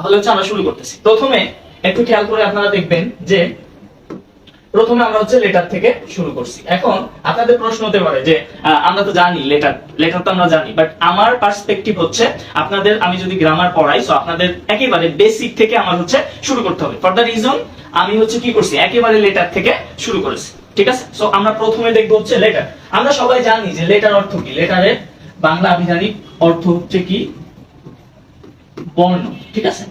তাহলে হচ্ছে আমরা শুরু করতেছি। প্রথমে একটু খেয়াল করে আপনারা দেখবেন যে প্রথমে আমরা হচ্ছে লেটার থেকে শুরু করছি। এখন আপনাদের প্রশ্ন হতে পারে যে আমরা তো জানি লেটার লেটার তো আমরা জানি বাট আমার পার্সপেক্টিভ হচ্ছে আপনাদের, আমি যদি গ্রামার পড়াই সো আপনাদের একেবারে বেসিক থেকে আমার হচ্ছে শুরু করতে হবে। ফর দ্য রিজন আমি হচ্ছে কি করছি? একেবারে লেটার থেকে শুরু করেছি। ঠিক আছে? সো আমরা প্রথমে দেখব হচ্ছে লেটার আমরা সবাই জানি যে লেটার অর্থ কি? লেটারের বাংলা আভিধানিক অর্থ হচ্ছে কি? বর্ণ, ঠিক আছে?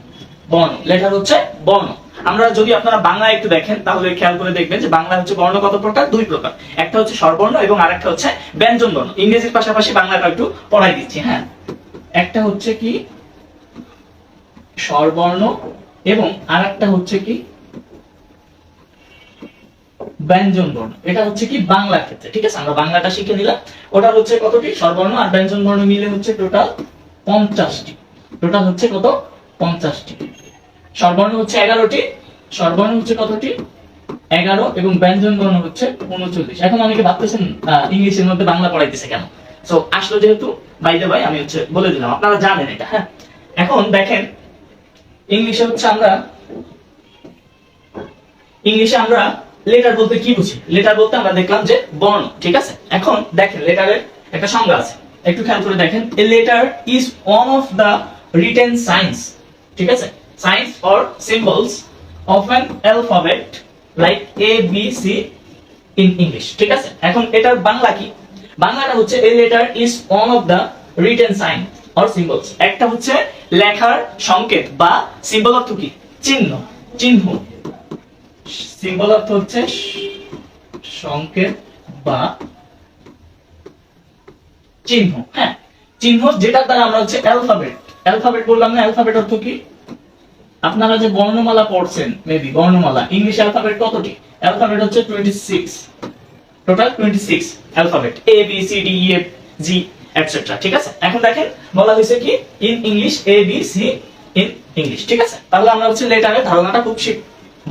বর্ণ লেটার হচ্ছে বর্ণ। আমরা যদি আপনারা বাংলা একটু দেখেন, তাহলে খেয়াল করে দেখবেন যে বাংলা হচ্ছে বর্ণ কত প্রকার? দুই প্রকার। একটা হচ্ছে স্বরবর্ণ এবং আরেকটা হচ্ছে ব্যঞ্জন বর্ণ ইংরেজির পাশাপাশি বাংলাটা একটু পড়াই দিচ্ছি হ্যাঁ? একটা হচ্ছে কি স্বরবর্ণ এবং আরেকটা হচ্ছে কি ব্যঞ্জন বর্ণ এটা হচ্ছে কি বাংলার ক্ষেত্রে, ঠিক আছে? আমরা বাংলাটা শিখে নিলাম। ওটা হচ্ছে কতটি স্বরবর্ণ আর ব্যঞ্জন বর্ণ মিলে হচ্ছে টোটাল পঞ্চাশটি। টোটাল হচ্ছে কত? পঞ্চাশটি। স্বরবর্ণ হচ্ছে এগারোটি। স্বরবর্ণ হচ্ছে কতটি? এগারো এবং ব্যঞ্জন বর্ণ হচ্ছে উনচল্লিশ। এখন অনেকে ভাবতেছেন ইংলিশের মধ্যে বাংলা পড়াইতেছে কেন? সো আসলো যেহেতু বাইদে ভাই আমি হচ্ছে বলে দিলাম, আপনারা জানেন এটা হ্যাঁ? এখন দেখেন, ইংলিশে হচ্ছে আমরা, ইংলিশে আমরা লেটার বলতে কি বুঝি? লেটার বলতে আমরা দেখলাম যে বর্ণ, ঠিক আছে? এখন দেখেন লেটারের একটা সংজ্ঞা আছে। একটু খেয়াল করে দেখেন a letter is one of the written signs ঠিক আছে? Signs or symbols of an alphabet like A B C in English ঠিক আছে? এখন এটার বাংলা কি? বাংলাটা হচ্ছে a letter is one of the written sign or symbols একটা হচ্ছে লেখার সংকেত বা সিম্বল অর্থ কি? চিহ্ন চিহ্ন। সিম্বল অর্থ হচ্ছে সংকেত বা চিহ্ন হ্যাঁ? চিহ্ন যেটা দ্বারা আমরা হচ্ছে অ্যালফাবেট অ্যালফাবেট বললাম না অ্যালফাবেট অর্থ কি? আপনারা যে বর্ণমালা পড়ছেন মেবি বর্ণমালা ইংলিশ অ্যালফাবেট কতটি? অ্যালফাবেট হচ্ছে twenty six total twenty six alphabet A B C D E F G etcetera ঠিক আছে? এখন দেখেন, বলা হয়েছে কি? In English A B C in English ঠিক আছে? তাহলে আমরা হচ্ছে লেটারের ধারণাটা খুব শিখ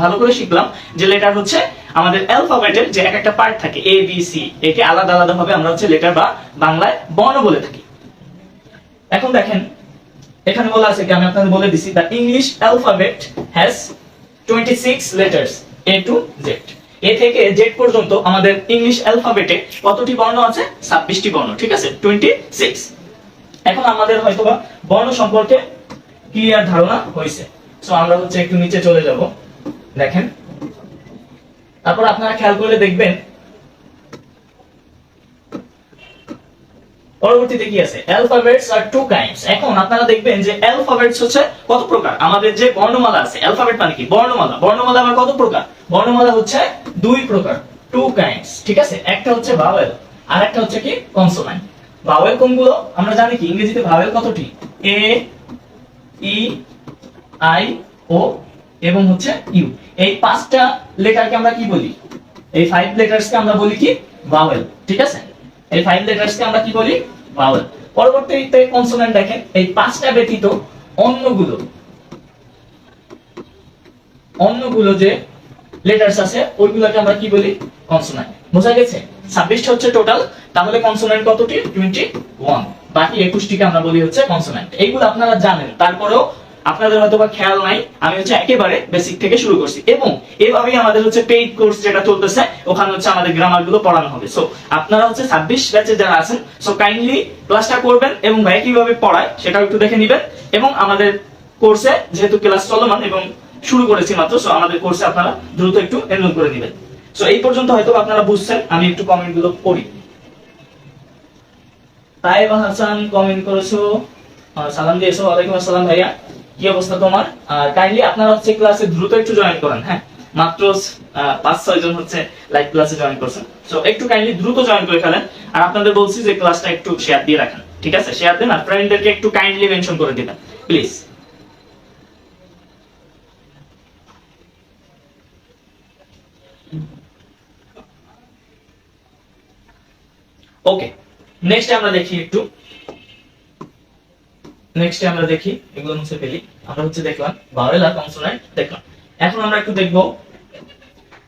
ভালো করে শিখলাম যে লেটার হচ্ছে আমাদের অ্যালফাবেটের যে এক একটা পার্ট থাকে এ বি সি একে আলাদা আলাদা ভাবে আমরা হচ্ছে লেটার বা বাংলায় বর্ণ বলে থাকি। এখন দেখেন এখানে বলা আছে কি? আমি আপনাদের বলে দিছি the English alphabet has 26 letters A to Z A থেকে জেড পর্যন্ত আমাদের ইংলিশ অ্যালফাবেটে কতটি বর্ণ আছে? 26টি বর্ণ, ঠিক আছে? 26 এখন আমাদের হয়তোবা বর্ণ সম্পর্কে ক্লিয়ার ধারণা হয়েছে। সো আমরা হচ্ছে একটু নিচে চলে যাব। দেখেন। তারপর আপনারা খেয়াল করে দেখবেন পরবর্তীতে কি আছে? অ্যালফাবেটস আর টু কাইন্ডস এখন আপনারা দেখবেন যে অ্যালফাবেটস হচ্ছে কত প্রকার? আমাদের যে বর্ণমালা আছে অ্যালফাবেট মানে কি? বর্ণমালা। বর্ণমালা আবার কত প্রকার? বর্ণমালা হচ্ছে দুই প্রকার টু কাইন্ডস ঠিক আছে? একটা হচ্ছে ভাওয়েল আর একটা হচ্ছে কি? কনসোনান্ট ভাওয়েল কোনগুলো? আমরা জানি কি? ইংরেজিতে ভাওয়েল কতটি? এ ই আই ও এবং হচ্ছে ইউ এই পাঁচটা লেটারকে আমরা কি বলি? এই ফাইভ লেটার্সকে আমরা বলি কি? ভাওয়েল ঠিক আছে? এই ফাইভ লেটার্সকে আমরা কি বলি ভাওয়েল পরবর্তীতে কনসোনেন্ট দেখেন, এই পাঁচটা ব্যতীত অন্যগুলো। অন্যগুলো যে লেটার্স আছে, ওইগুলোকে আমরা কি বলি? কনসোনেন্ট বোঝা গেছে? ছাব্বিশটা হচ্ছে টোটাল তাহলে কনসোনেন্ট কতটি? টোয়েন্টি ওয়ান বাকি একুশটিকে আমরা বলি হচ্ছে কনসোনেন্ট এইগুলো আপনারা জানেন। তারপরেও আপনাদের হয়তো বা খেয়াল নাই, আমি হচ্ছে একেবারে বেসিক থেকে শুরু করছি। এবং এভাবেই আমাদের হচ্ছে পেইড কোর্স যেটা চলতেছে, ওখানে হচ্ছে আমাদের গ্রামারগুলো পড়ানো হবে। সো আপনারা হচ্ছে ছাব্বিশ ব্যাচে যারা আছেন সো কাইন্ডলি ক্লাসটা করবেন এবং ভাই কীভাবে পড়ায় সেটাও একটু দেখে নিবেন। এবং আমাদের কোর্সে যেহেতু ক্লাস চলমান এবং শুরু করেছি মাত্র সো আমাদের কোর্সে আপনারা দ্রুত একটু এনরোল করে দিবেন সো এই পর্যন্ত হয়তো আপনারা বুঝছেন, আমি একটু কমেন্টগুলো পড়ি। তাইবা হাসান কমেন্ট করেছ? সালাম দিয়েছ, ওয়ালাইকুম আসসালাম ভাইয়া। কি অবস্থা তোমার? আর কাইন্ডলি আপনারা হচ্ছে ক্লাসে দ্রুত একটু জয়েন করেন হ্যাঁ? মাত্র পাঁচ, ছয় জন হচ্ছে লাইভ ক্লাসে জয়েন করছেন। সো একটু কাইন্ডলি দ্রুত জয়েন করে ফেলেন। আর আপনাদের বলছি যে ক্লাসটা একটু শেয়ার দিয়ে রাখেন, ঠিক আছে? শেয়ার দেন আর ফ্রেন্ডদেরকে একটু কাইন্ডলি মেনশন করে দিবেন প্লিজ ওকে নেক্সট আমরা দেখি একটু। নেক্সট আমরা দেখি, এগুলো মুছে ফেলি। আমরা হচ্ছে দেখলাম ভাওয়েল আর কনসোনেন্ট দেখলাম। এখন আমরা একটু দেখব।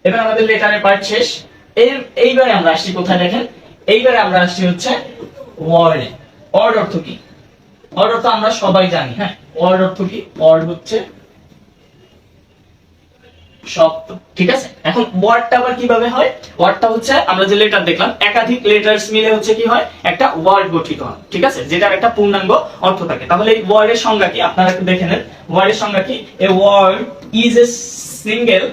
এবার আমাদের লেটারের পার্ট শেষ। এর, এইবারে আমরা আসছি কোথায় দেখেন? এইবারে আমরা আসছি হচ্ছে ওয়ার্ডে ওয়ার্ড অর্থ কি? ওয়ার্ড অর্থ আমরা সবাই জানি হ্যাঁ? ওয়ার্ড অর্থ কি? ওয়ার্ড হচ্ছে শব্দ ঠিক আছে? এখন ওয়ার্ডটা আবার কীভাবে হয়? ওয়ার্ডটা হচ্ছে, আমরা যে লেটার দেখলাম, একাধিক মিলে হচ্ছে কি হয়? একটা ওয়ার্ড গঠিত হয়, ঠিক আছে? যেটার একটা পূর্ণাঙ্গ অর্থ থাকে। তাহলে এই ওয়ার্ডের সংজ্ঞা কি? আপনারা একটু দেখে নেন। ওয়ার্ডের সংজ্ঞা কি? A word is a single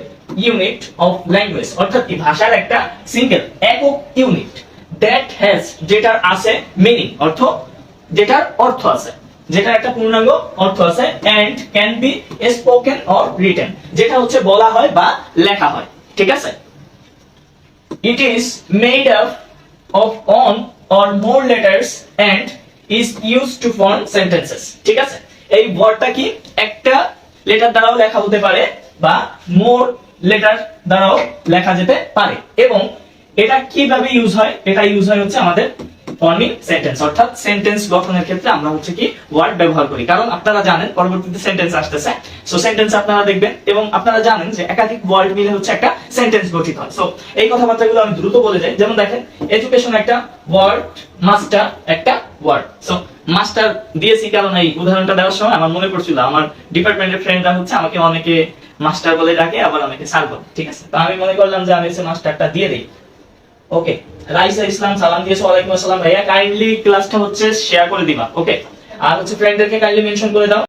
unit of language অর্থাৎ কি? ভাষার একটা সিঙ্গেল একক ইউনিট দ্যাট হ্যাজ যেটার আছে মিনিং অর্থ, যেটার অর্থ আছে। যেটার একটা পূর্ণাঙ্গ অর্থ আছে and can be spoken or written যেটা হচ্ছে বলা হয় বা লেখা হয়, ঠিক আছে? It is made up of on or more letters and is use to form sentences ঠিক আছে? এই ওয়ার্ডটা কি একটা লেটার দ্বারাও লেখা হতে পারে বা মোর লেটার দ্বারাও লেখা যেতে পারে, এবং এটা কীভাবে ইউজ হয়? এটা ইউজ হয় হচ্ছে আমাদের ফর্মিং সেন্টেন্স অর্থাৎ সেন্টেন্স গঠনের ক্ষেত্রে আমরা হচ্ছে কি ওয়ার্ড ব্যবহার করি। কারণ আপনারা জানেন, পরবর্তীতে সেন্টেন্স আসতেছে। সো সেন্টেন্স আপনারা দেখবেন এবং আপনারা জানেন যে একাধিক ওয়ার্ড মিলে হচ্ছে একটা সেন্টেন্স গঠিত হয়। সো এই কথাবার্তাগুলো আমি দ্রুত বলে যাই। যেমন দেখেন এডুকেশন একটা ওয়ার্ড মাস্টার একটা ওয়ার্ড সো মাস্টার দিয়েছি কারণ এই উদাহরণটা দেওয়ার সময় আমার মনে পড়ছিল, আমার ডিপার্টমেন্টের ফ্রেন্ডরা হচ্ছে আমাকে অনেকে মাস্টার বলে ডাকে, আবার অনেকে স্যার বলে। ঠিক আছে? তো আমি মনে করলাম যে আমি হচ্ছে মাস্টারটা দিয়ে দিই। ওকে রাইসা ইসলাম, সালাম দিয়েছে, ওয়ালাইকুম আসসালাম। ভাইয়া কাইন্ডলি ক্লাসটা হচ্ছে শেয়ার করে দিবা। ওকে আর হচ্ছে ফ্রেন্ডদেরকে কাইন্ডলি মেনশন করে দাও।